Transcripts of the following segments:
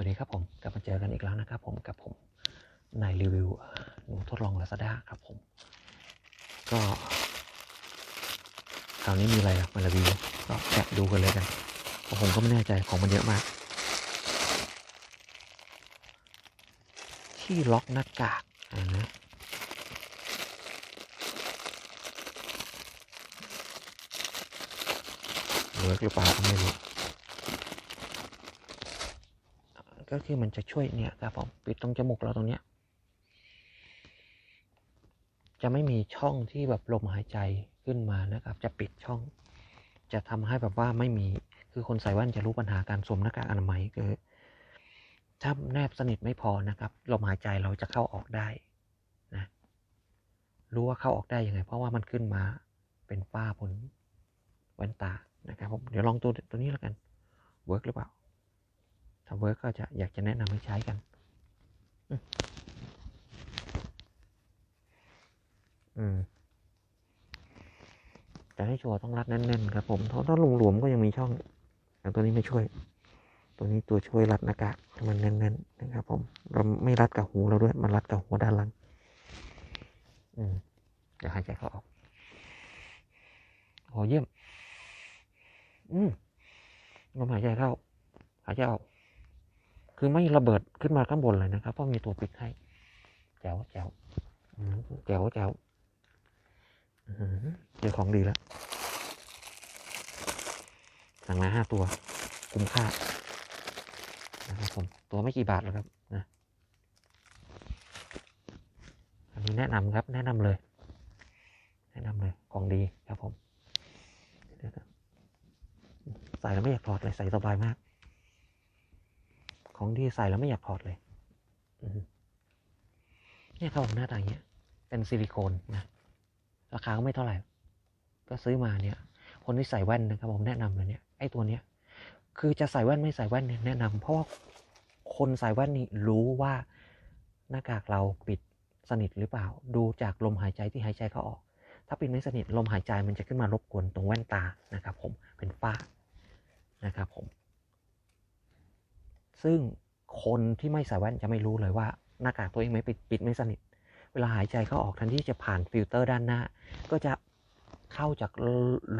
สวัสดีครับผม กลับมาเจอกันอีกแล้วนะครับผมกับผมในรีวิวหนูทดลอง Lazada ครับผม ก็คราวนี้มีอะไรมารีวิวก็แอบดูกันเลยกันเพราะผมก็ไม่แน่ใจของมันเยอะมาก ที่ล็อกหน้ากากนะเวิร์กหรือเปล่าก็ไม่รู้ ก็คือมันจะช่วยเนี่ยครับผมปิดตรงจมูกเราตรงเนี้ย จะไม่มีช่องที่แบบลมหายใจขึ้นมานะครับ จะปิดช่อง จะทำให้แบบว่าไม่มีคือคนใส่แว่นจะรู้ปัญหาการสวมหน้ากากอนามัยคือถ้าแนบสนิทไม่พอนะครับลมหายใจเราจะเข้าออกได้นะรู้ว่าเข้าออกได้ยังไง เพราะว่ามันขึ้นมาเป็นฝ้าบนแว่นตานะครับผมเดี๋ยวลองตัวตัวนี้แล้วกันเวิร์กหรือเปล่า ถ้าเวิร์กก็จะอยากจะแนะนำให้ใช้กัน อืมแต่ให้ชัวร์ต้องรัดแน่นๆครับผมเพราะถ้าหลวมๆก็ยังมีช่องแต่ตัวนี้ไม่ช่วย ตัวนี้ตัวช่วยรัดหน้ากากให้มันแน่นๆนะครับ ผม เราไม่รัดกับหูเราด้วย มันรัดกับหัวด้านหลัง อืมเดี๋ยวหายใจเข้าออกโอเยี่ยม อืมลมหายใจเข้า หายใจออก คือไม่ระเบิดขึ้นมาข้างบนเลยนะครับ เพราะมีตัวปิดให้แจ๋วแจ๋วอืมแจ๋วแจ๋วอื้อหือเจอของดีแล้ว สั่งมาห้าตัว คุ้มค่านะครับผมตัวไม่กี่บาทหรอกครับนะอันนี้แนะนำครับ แนะนำเลย แนะนำเลย ของดีครับผมใส่แล้วไม่อยากถอดเลย ใส่สบายมาก ของที่ใส่แล้วไม่อยากถอดเลยเนี่ยครับผมหน้าตาอย่างเงี้ย เป็นซิลิโคนนะ ราคาก็ไม่เท่าไหร่ ก็ซื้อมาเนี่ย คนที่ใส่แว่นนะครับผมแนะนำเลยเนี่ย ไอ้ตัวเนี้ย คือจะใส่แว่นไม่ใส่แว่นเนี่ยแนะนำเพราะว่าคนใส่แว่นนี่รู้ว่าหน้ากากเราปิดสนิทหรือเปล่า ดูจากลมหายใจที่หายใจเข้าออก ถ้าปิดไม่สนิทลมหายใจมันจะขึ้นมารบกวนตรงแว่นตานะครับผม เป็นฝ้านะครับ ผม ซึ่งคนที่ไม่ใส่แว่นจะไม่รู้เลยว่าหน้ากากตัวเองไม่ปิดปิดไม่สนิท เวลาหายใจเข้าออกทันที่จะผ่านฟิลเตอร์ด้านหน้า ก็จะเข้าจาก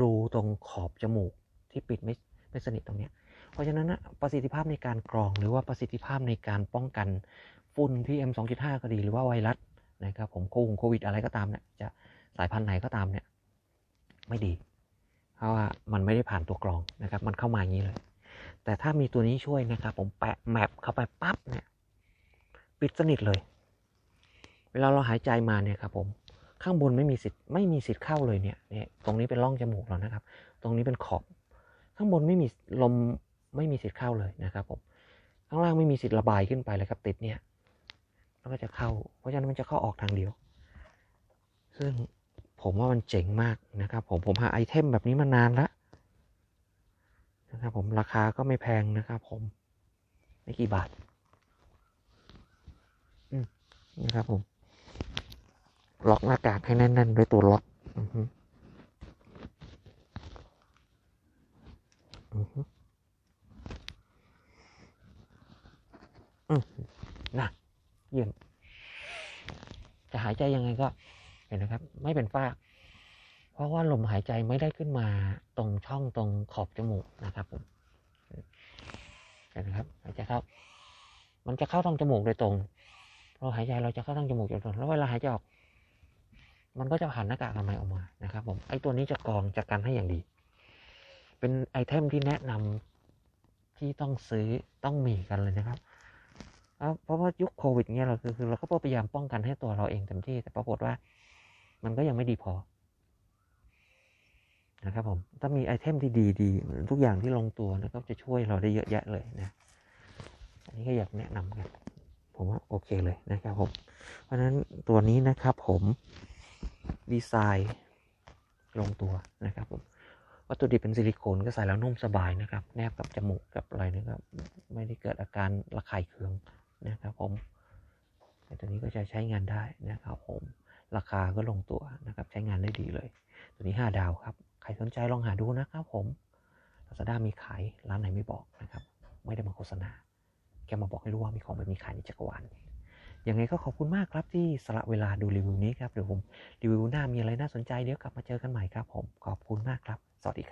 รูตรงขอบจมูกที่ปิดไม่ไม่สนิทตรงนี้เพราะฉะนั้นนะประสิทธิภาพในการกรองหรือว่าประสิทธิภาพในการป้องกันฝุ่น PM 2.5 ก็ดีหรือว่าไวรัสนะครับผมโควิดอะไรก็ตามเนี่ยจะสายพันธุ์ไหนก็ตามเนี่ยไม่ดี เพราะว่ามันไม่ได้ผ่านตัวกรองนะครับ มันเข้ามาอย่างนี้เลย แต่ถ้ามีตัวนี้ช่วยนะครับ ผมแปะแมปเข้าไปปั๊บเนี่ย ปิดสนิทเลย เวลาเราหายใจมาเนี่ยครับ ผมข้างบนไม่มีสิทธิ์ไม่มีสิทธิ์เข้าเลยเนี่ยเนี่ย ตรงนี้เป็นร่องจมูกเรานะครับ ตรงนี้เป็นขอบ ข้างบนไม่มีลมไม่มีสิทธิ์เข้าเลยนะครับ ผม ข้างล่างไม่มีสิทธิ์ระบายขึ้นไปเลยครับติดเนี่ยแล้วก็จะเข้า เพราะฉะนั้นมันจะเข้าออกทางเดียว ซึ่งผมว่ามันเจ๋งมากนะครับ ผมผมหาไอเทมแบบนี้มานานแล้ว นะครับผมราคาก็ไม่แพงนะครับผม ไม่กี่บาทนะครับผม ล็อกหน้ากากให้แน่น ๆ ด้วยตัวล็อกอืมนะเยี่ยมจะหายใจยังไงก็เห็นนะครับ ไม่เป็นฝ้า เพราะว่าลมหายใจไม่ได้ขึ้นมาตรงช่องตรงขอบจมูกนะครับผมเห็นนะครับหายใจเข้า มันจะเข้าทางจมูกโดยตรงเราหายใจเราจะเข้าทางจมูกโดยตรงแล้วเวลาหายใจออก มันก็จะผ่านหน้ากากอนามัยออกมานะครับ ผมไอ้ตัวนี้จะกรองจัดการให้อย่างดี เป็นไอเทมที่แนะนำที่ต้องซื้อต้องมีกันเลยนะครับเพราะว่ายุคโควิดเนี่ยเราคือคือเราก็พยายามป้องกันให้ตัวเราเองเต็มที่ แต่ปรากฏว่า มันก็ยังไม่ดีพอ นะครับผมถ้ามีไอเทมที่ดีดีทุกอย่างที่ลงตัวนะครับจะช่วยเราได้เยอะแยะเลยนะ อันนี้ก็อยากแนะนำกัน ผมว่าโอเคเลยนะครับผม เพราะฉะนั้นตัวนี้นะครับผมดีไซน์ลงตัวนะครับผมวัตถุดิบเป็นซิลิโคนก็ใส่แล้วนุ่มสบายนะครับ แนบกับจมูกกับอะไรนะครับไม่ได้เกิดอาการระคายเคืองนะครับผมตัวนี้ก็จะใช้งานได้นะครับผม ราคาก็ลงตัวนะครับ ใช้งานได้ดีเลย ตัวนี้ 5 ดาวครับ ใครสนใจลองหาดูนะครับผม Lazada มีขายร้านไหนไม่บอกนะครับ ไม่ได้มาโฆษณาแค่มาบอกให้รู้ว่ามีของแบบนี้ขายในจักรวาลยังไงก็ขอบคุณมากครับที่สละเวลาดูรีวิวนี้ครับ เดี๋ยวผมรีวิวหน้ามีอะไรน่าสนใจเดี๋ยวกลับมาเจอกันใหม่ครับผม ขอบคุณมากครับ สวัสดีครับ